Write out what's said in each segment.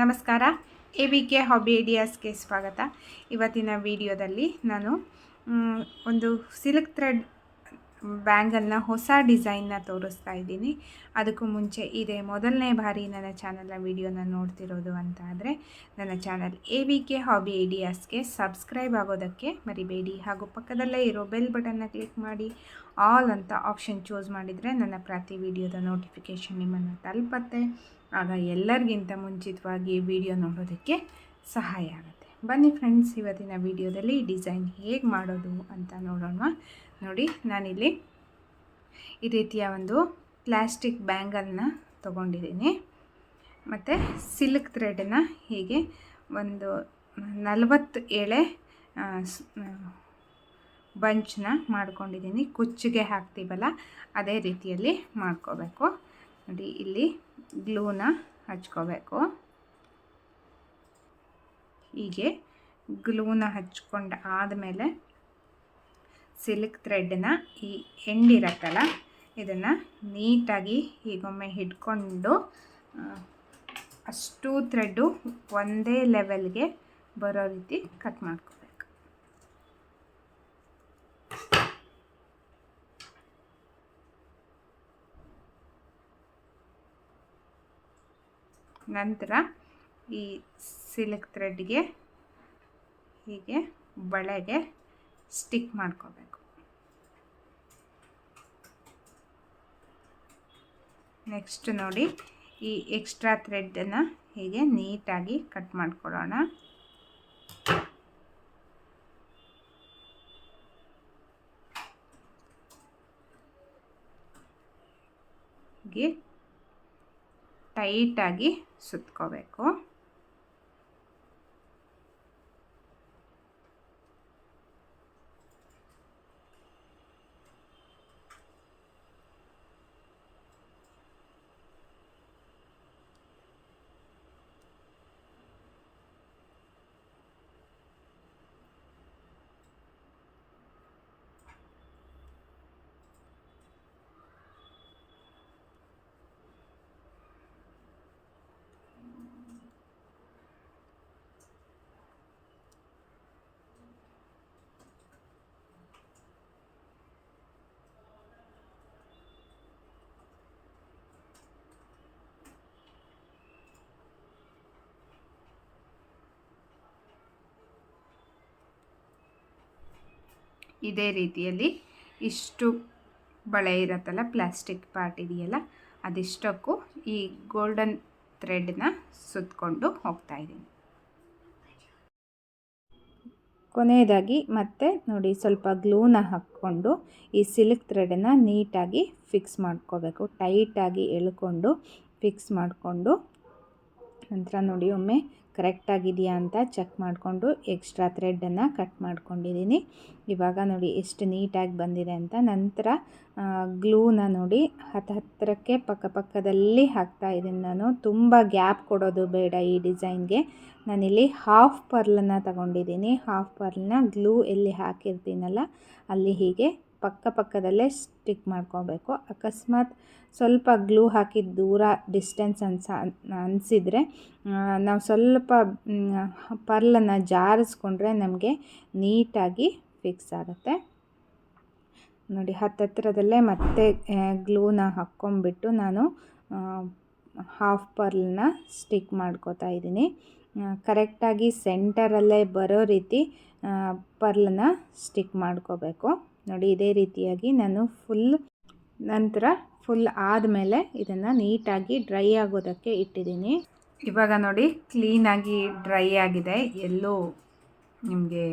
ನಮಸ್ಕಾರ. A V K hobby ಐಡಿಯಾಸ್ಗೆ ಸ್ವಾಗತ. ಇವತ್ತಿನ ವಿಡಿಯೋದಲ್ಲಿ ನಾನು ಒಂದು ಸಿಲ್ಕ್ ಥ್ರೆಡ್ ಬ್ಯಾಂಗಲ್ನ ಹೊಸ ಡಿಸೈನ್ನ ತೋರಿಸ್ತಾ ಇದ್ದೀನಿ. ಅದಕ್ಕೂ ಮುಂಚೆ ಇದೇ ಮೊದಲನೇ ಬಾರಿ ನನ್ನ ಚಾನಲ್ನ ವಿಡಿಯೋನ ನೋಡ್ತಿರೋದು ಅಂತ ಆದರೆ, ನನ್ನ channel A V K hobby ಐಡಿಯಾಸ್ಗೆ subscribe ಆಗೋದಕ್ಕೆ ಮರಿಬೇಡಿ. ಹಾಗೂ ಪಕ್ಕದಲ್ಲೇ ಇರೋ ಬೆಲ್ ಬಟನ್ನ ಕ್ಲಿಕ್ ಮಾಡಿ. ಆಲ್ ಅಂತ ಆಪ್ಷನ್ ಚೂಸ್ ಮಾಡಿದರೆ ನನ್ನ ಪ್ರತಿ ವಿಡಿಯೋದ ನೋಟಿಫಿಕೇಷನ್ ನಿಮ್ಮನ್ನು ತಲುಪತ್ತೆ. ಆಗ ಎಲ್ಲರಿಗಿಂತ ಮುಂಚಿತವಾಗಿ ವಿಡಿಯೋ ನೋಡೋದಕ್ಕೆ ಸಹಾಯ ಆಗುತ್ತೆ. ಬನ್ನಿ ಫ್ರೆಂಡ್ಸ್ ಇವತ್ತಿನ ವಿಡಿಯೋದಲ್ಲಿ ಡಿಸೈನ್ ಹೇಗೆ ಮಾಡೋದು ಅಂತ ನೋಡೋಣ. ನೋಡಿ, ನಾನಿಲ್ಲಿ ಈ ರೀತಿಯ ಒಂದು ಪ್ಲ್ಯಾಸ್ಟಿಕ್ ಬ್ಯಾಂಗಲ್ನ ತೊಗೊಂಡಿದ್ದೀನಿ. ಮತ್ತು ಸಿಲ್ಕ್ ಥ್ರೆಡನ್ನ ಹೀಗೆ ಒಂದು ನಲವತ್ತು ಎಳೆ ಬಂಚನ್ನ ಮಾಡ್ಕೊಂಡಿದ್ದೀನಿ. ಕುಚ್ಚಿಗೆ ಹಾಕ್ತೀವಲ್ಲ, ಅದೇ ರೀತಿಯಲ್ಲಿ ಮಾಡ್ಕೋಬೇಕು. ನೋಡಿ, ಇಲ್ಲಿ ಗ್ಲೂನ ಹಚ್ಕೋಬೇಕು. ಹೀಗೆ ಗ್ಲೂನ ಹಚ್ಕೊಂಡು ಆದಮೇಲೆ ಸಿಲ್ಕ್ ಥ್ರೆಡ್ನ ಈ ಎಂಡಿರತ್ತಲ್ಲ, ಇದನ್ನು ನೀಟಾಗಿ ಹೀಗೊಮ್ಮೆ ಹಿಡ್ಕೊಂಡು ಅಷ್ಟು ಥ್ರೆಡ್ಡು ಒಂದೇ ಲೆವೆಲ್ಗೆ ಬರೋ ರೀತಿ ಕಟ್ ಮಾಡ್ಕೋಬೇಕು ನಂತರ ಈ ಸಿಲ್ಕ್ ಥ್ರೆಡ್ಗೆ ಹೀಗೆ ಬಳೆಗೆ ಸ್ಟಿಕ್ ಮಾಡ್ಕೋಬೇಕು. ನೆಕ್ಸ್ಟ್ ನೋಡಿ ಈ ಎಕ್ಸ್ಟ್ರಾ ಥ್ರೆಡ್ಡನ್ನು ಹೀಗೆ ನೀಟಾಗಿ ಕಟ್ ಮಾಡ್ಕೊಳ್ಳೋಣ. ಹೀಗೆ ಟೈಟಾಗಿ ಸುತ್ಕೋಬೇಕು. ಇದೇ ರೀತಿಯಲ್ಲಿ ಇಷ್ಟು ಬಳೆ ಇರತ್ತಲ್ಲ, ಪ್ಲಾಸ್ಟಿಕ್ ಪಾರ್ಟ್ ಇದೆಯಲ್ಲ, ಅದಿಷ್ಟಕ್ಕೂ ಈ ಗೋಲ್ಡನ್ ಥ್ರೆಡ್ನ ಸುತ್ತಕೊಂಡು ಹೋಗ್ತಾ ಇದ್ದೀನಿ. ಕೊನೆಯದಾಗಿ ಮತ್ತೆ ನೋಡಿ, ಸ್ವಲ್ಪ ಗ್ಲೂನ ಹಾಕ್ಕೊಂಡು ಈ ಸಿಲ್ಕ್ ಥ್ರೆಡನ್ನು ನೀಟಾಗಿ ಫಿಕ್ಸ್ ಮಾಡ್ಕೋಬೇಕು. ಟೈಟಾಗಿ ಎಳ್ಕೊಂಡು ಫಿಕ್ಸ್ ಮಾಡಿಕೊಂಡು ನಂತರ ನೋಡಿ ಒಮ್ಮೆ ಕರೆಕ್ಟಾಗಿದೆಯಾ ಅಂತ ಚೆಕ್ ಮಾಡಿಕೊಂಡು ಎಕ್ಸ್ಟ್ರಾ ಥ್ರೆಡನ್ನು ಕಟ್ ಮಾಡ್ಕೊಂಡಿದ್ದೀನಿ ಇವಾಗ ನೋಡಿ ಎಷ್ಟು ನೀಟಾಗಿ ಬಂದಿದೆ ಅಂತ. ನಂತರ ಗ್ಲೂನ ನೋಡಿ ಹತ್ತು ಹತ್ತಿರಕ್ಕೆ ಪಕ್ಕ ಪಕ್ಕದಲ್ಲಿ ಹಾಕ್ತಾ ಇದ್ದೀನಿ ನಾನು. ತುಂಬ ಗ್ಯಾಪ್ ಕೊಡೋದು ಬೇಡ ಈ ಡಿಸೈನ್ಗೆ. ನಾನಿಲ್ಲಿ ಹಾಫ್ ಪರ್ಲನ್ನು ತಗೊಂಡಿದ್ದೀನಿ ಹಾಫ್ ಪರ್ಲನ್ನ ಗ್ಲೂ ಎಲ್ಲಿ ಹಾಕಿರ್ತೀನಲ್ಲ, ಅಲ್ಲಿ ಹೀಗೆ ಪಕ್ಕ ಪಕ್ಕದಲ್ಲೇ ಸ್ಟಿಕ್ ಮಾಡ್ಕೋಬೇಕು. ಅಕಸ್ಮಾತ್ ಸ್ವಲ್ಪ ಗ್ಲೂ ಹಾಕಿದ ದೂರ ಡಿಸ್ಟೆನ್ಸ್ ಅನ್ಸ, ಅನಿಸಿದರೆ ನಾವು ಸ್ವಲ್ಪ ಪರ್ಲನ್ನು ಜಾರಿಸ್ಕೊಂಡ್ರೆ ನಮಗೆ ನೀಟಾಗಿ ಫಿಕ್ಸ್ ಆಗುತ್ತೆ. ನೋಡಿ ಹತ್ತಿರದಲ್ಲೇ ಮತ್ತೆ ಗ್ಲೂನ ಹಾಕ್ಕೊಂಬಿಟ್ಟು ನಾನು ಹಾಫ್ ಪರ್ಲನ್ನ ಸ್ಟಿಕ್ ಮಾಡ್ಕೋತಾ ಇದ್ದೀನಿ. ಕರೆಕ್ಟಾಗಿ ಸೆಂಟರಲ್ಲೇ ಬರೋ ರೀತಿ ಪರ್ಲನ್ನ ಸ್ಟಿಕ್ ಮಾಡ್ಕೋಬೇಕು. ನೋಡಿ, ಇದೇ ರೀತಿಯಾಗಿ ನಾನು ಫುಲ್ ನಂತರ ಫುಲ್ ಆದಮೇಲೆ ಇದನ್ನು ನೀಟಾಗಿ ಡ್ರೈ ಆಗೋದಕ್ಕೆ ಇಟ್ಟಿದ್ದೀನಿ. ಇವಾಗ ನೋಡಿ ಕ್ಲೀನಾಗಿ ಡ್ರೈ ಆಗಿದೆ. ಎಲ್ಲೂ ನಿಮಗೆ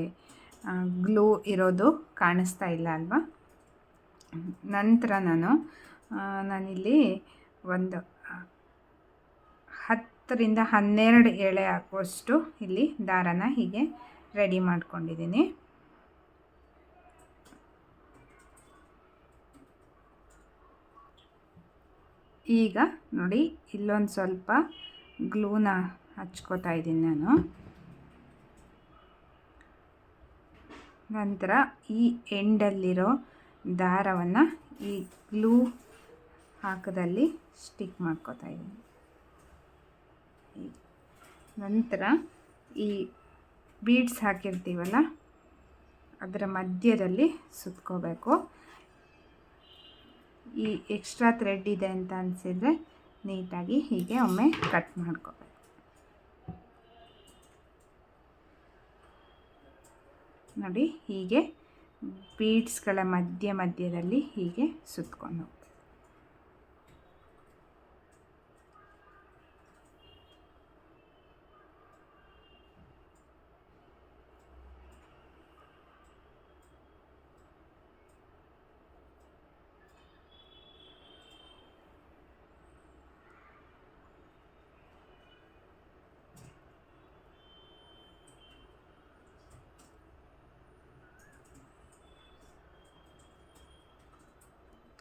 ಗ್ಲೂ ಇರೋದು ಕಾಣಿಸ್ತಾ ಇಲ್ಲ ಅಲ್ವಾ? ನಂತರ ನಾನು ನಾನಿಲ್ಲಿ ಒಂದು, ಹತ್ತರಿಂದ ಹನ್ನೆರಡು ಎಳೆ ಹಾಕುವಷ್ಟು ಇಲ್ಲಿ ದಾರನ ಹೀಗೆ ರೆಡಿ ಮಾಡ್ಕೊಂಡಿದ್ದೀನಿ. ಈಗ ನೋಡಿ, ಇಲ್ಲೊಂದು ಸ್ವಲ್ಪ ಗ್ಲೂನ ಹಚ್ಕೋತಾ ಇದ್ದೀನಿ ನಾನು. ನಂತರ ಈ ಎಂಡಲ್ಲಿರೋ ದಾರವನ್ನು ಈ ಗ್ಲೂ ಹಾಕದಲ್ಲಿ ಸ್ಟಿಕ್ ಮಾಡ್ಕೋತಾ ಇದ್ದೀನಿ. ನಂತರ ಈ ಬೀಡ್ಸ್ ಹಾಕಿರ್ತೀವಲ್ಲ, ಅದರ ಮಧ್ಯದಲ್ಲಿ ಸುತ್ಕೋಬೇಕು. ಈ ಎಕ್ಸ್ಟ್ರಾ ಥ್ರೆಡ್ ಇದೆ ಅಂತ ಅನಿಸಿದರೆ ನೀಟಾಗಿ ಹೀಗೆ ಒಮ್ಮೆ ಕಟ್ ಮಾಡ್ಕೋಬೇಕು. ನೋಡಿ ಹೀಗೆ ಬೀಡ್ಸ್ಗಳ ಮಧ್ಯ ಮಧ್ಯದಲ್ಲಿ ಹೀಗೆ ಸುತ್ಕೊಂಡು ಹೋಗ್ಬೇಕು.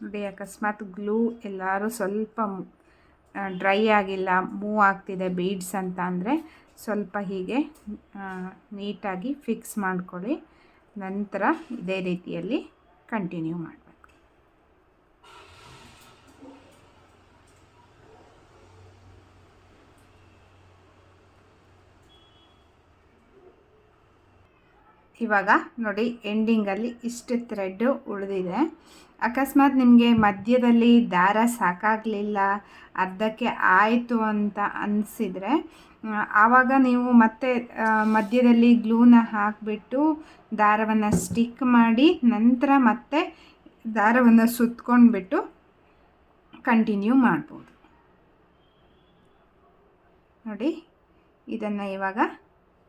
ನೋಡಿ ಅಕಸ್ಮಾತ್ ಗ್ಲೂ ಎಲ್ಲರೂ ಸ್ವಲ್ಪ ಡ್ರೈ ಆಗಿಲ್ಲ, ಮೂವ್ ಆಗ್ತಿದೆ ಬೀಡ್ಸ್ ಅಂತ ಅಂದರೆ ಸ್ವಲ್ಪ ಹೀಗೆ ನೀಟಾಗಿ ಫಿಕ್ಸ್ ಮಾಡ್ಕೊಳ್ಳಿ. ನಂತರ ಇದೇ ರೀತಿಯಲ್ಲಿ ಕಂಟಿನ್ಯೂ ಮಾಡಬೇಕು ಇವಾಗ ನೋಡಿ ಎಂಡಿಂಗಲ್ಲಿ ಇಷ್ಟು ಥ್ರೆಡ್ಡು ಉಳಿದಿದೆ. ಅಕಸ್ಮಾತ್ ನಿಮಗೆ ಮಧ್ಯದಲ್ಲಿ ದಾರ ಸಾಕಾಗಲಿಲ್ಲ, ಅರ್ಧಕ್ಕೆ ಆಯಿತು ಅಂತ ಅನಿಸಿದರೆ ಆವಾಗ ನೀವು ಮತ್ತೆ ಮಧ್ಯದಲ್ಲಿ ಗ್ಲೂನ ಹಾಕಿಬಿಟ್ಟು ದಾರವನ್ನು ಸ್ಟಿಕ್ ಮಾಡಿ ನಂತರ ಮತ್ತೆ ದಾರವನ್ನು ಸುತ್ಕೊಂಡ್ಬಿಟ್ಟು ಕಂಟಿನ್ಯೂ ಮಾಡ್ಬೋದು. ನೋಡಿ, ಇದನ್ನು ಇವಾಗ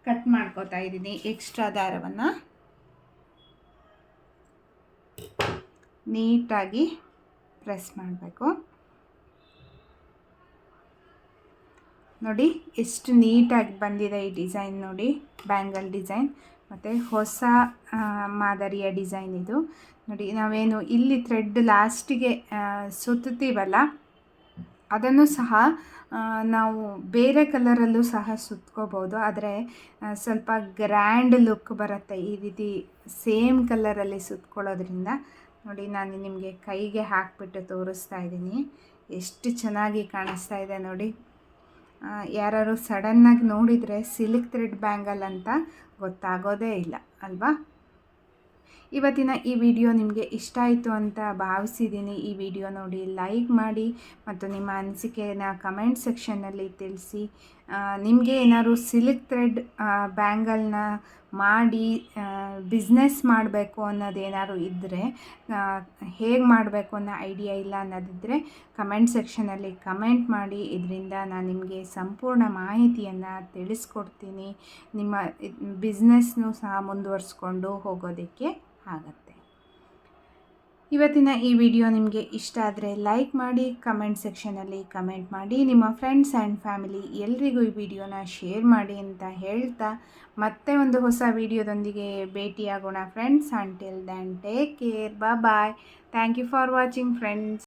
ಕಟ್ ಮಾಡ್ಕೋತಾ ಇದ್ದೀನಿ ಎಕ್ಸ್ಟ್ರಾ ದಾರವನ್ನು. ನೀಟಾಗಿ ಪ್ರೆಸ್ ಮಾಡಬೇಕು. ನೋಡಿ ಎಷ್ಟು ನೀಟಾಗಿ ಬಂದಿದೆ ಈ ಡಿಸೈನ್ ನೋಡಿ ಬ್ಯಾಂಗಲ್ ಡಿಸೈನ್ ಮತ್ತು ಹೊಸ ಮಾದರಿಯ ಡಿಸೈನ್ ಇದು. ನೋಡಿ ನಾವೇನು ಇಲ್ಲಿ ಥ್ರೆಡ್ ಲಾಸ್ಟಿಗೆ ಸುತ್ತೀವಲ್ಲ ಅದನ್ನು ಸಹ ನಾವು ಬೇರೆ ಕಲರಲ್ಲೂ ಸಹ ಸುತ್ಕೋಬೋದು. ಆದರೆ ಸ್ವಲ್ಪ ಗ್ರ್ಯಾಂಡ್ ಲುಕ್ ಬರುತ್ತೆ ಈ ರೀತಿ ಸೇಮ್ ಕಲರಲ್ಲಿ ಸುತ್ಕೊಳ್ಳೋದ್ರಿಂದ. ನೋಡಿ, ನಾನು ನಿಮಗೆ ಕೈಗೆ ಹಾಕಿಬಿಟ್ಟು ತೋರಿಸ್ತಾ ಇದ್ದೀನಿ. ಎಷ್ಟು ಚೆನ್ನಾಗಿ ಕಾಣಿಸ್ತಾ ಇದೆ ನೋಡಿ. ಯಾರು ಸಡನ್ನಾಗಿ ನೋಡಿದರೆ ಸಿಲ್ಕ್ ಥ್ರೆಡ್ ಬ್ಯಾಂಗಲ್ ಅಂತ ಗೊತ್ತಾಗೋದೇ ಇಲ್ಲ, ಅಲ್ವಾ? ಇವತ್ತಿನ ಈ ವಿಡಿಯೋ ನಿಮಗೆ ಇಷ್ಟ ಆಯಿತು ಅಂತ ಭಾವಿಸಿದ್ದೀನಿ. ಈ ವಿಡಿಯೋ ನೋಡಿ ಲೈಕ್ ಮಾಡಿ ಮತ್ತು ನಿಮ್ಮ ಅನಿಸಿಕೆನ ಕಮೆಂಟ್ ಸೆಕ್ಷನ್ನಲ್ಲಿ ತಿಳಿಸಿ. ನಿಮಗೆ ಏನಾದರೂ ಸಿಲ್ಕ್ ಥ್ರೆಡ್ ಬ್ಯಾಂಗಲ್ನ ಮಾಡಿ ಬಿಸ್ನೆಸ್ ಮಾಡಬೇಕು ಅನ್ನೋದೇನಾದ್ರು ಇದ್ದರೆ ಹೇಗೆ ಮಾಡಬೇಕು ಅನ್ನೋ ಐಡಿಯಾ ಇಲ್ಲ ಅನ್ನೋದಿದ್ದರೆ ಕಮೆಂಟ್ ಸೆಕ್ಷನಲ್ಲಿ ಕಮೆಂಟ್ ಮಾಡಿ. ಇದರಿಂದ ನಾನು ನಿಮಗೆ ಸಂಪೂರ್ಣ ಮಾಹಿತಿಯನ್ನು ತಿಳಿಸ್ಕೊಡ್ತೀನಿ. ನಿಮ್ಮ ಬಿಸ್ನೆಸ್ನೂ ಸಹ ಮುಂದುವರಿಸ್ಕೊಂಡು ಹೋಗೋದಕ್ಕೆ ಆಗುತ್ತೆ. ಇವತ್ತಿನ ಈ ವಿಡಿಯೋ ನಿಮಗೆ ಇಷ್ಟ ಆದರೆ ಲೈಕ್ ಮಾಡಿ, ಕಮೆಂಟ್ ಸೆಕ್ಷನಲ್ಲಿ ಕಮೆಂಟ್ ಮಾಡಿ, ನಿಮ್ಮ ಫ್ರೆಂಡ್ಸ್ ಆ್ಯಂಡ್ ಫ್ಯಾಮಿಲಿ ಎಲ್ರಿಗೂ ಈ ವಿಡಿಯೋನ ಶೇರ್ ಮಾಡಿ ಅಂತ ಹೇಳ್ತಾ ಮತ್ತೆ ಒಂದು ಹೊಸ ವಿಡಿಯೋದೊಂದಿಗೆ ಭೇಟಿಯಾಗೋಣ friends. Until then take care ಬಾ bye thank you for watching friends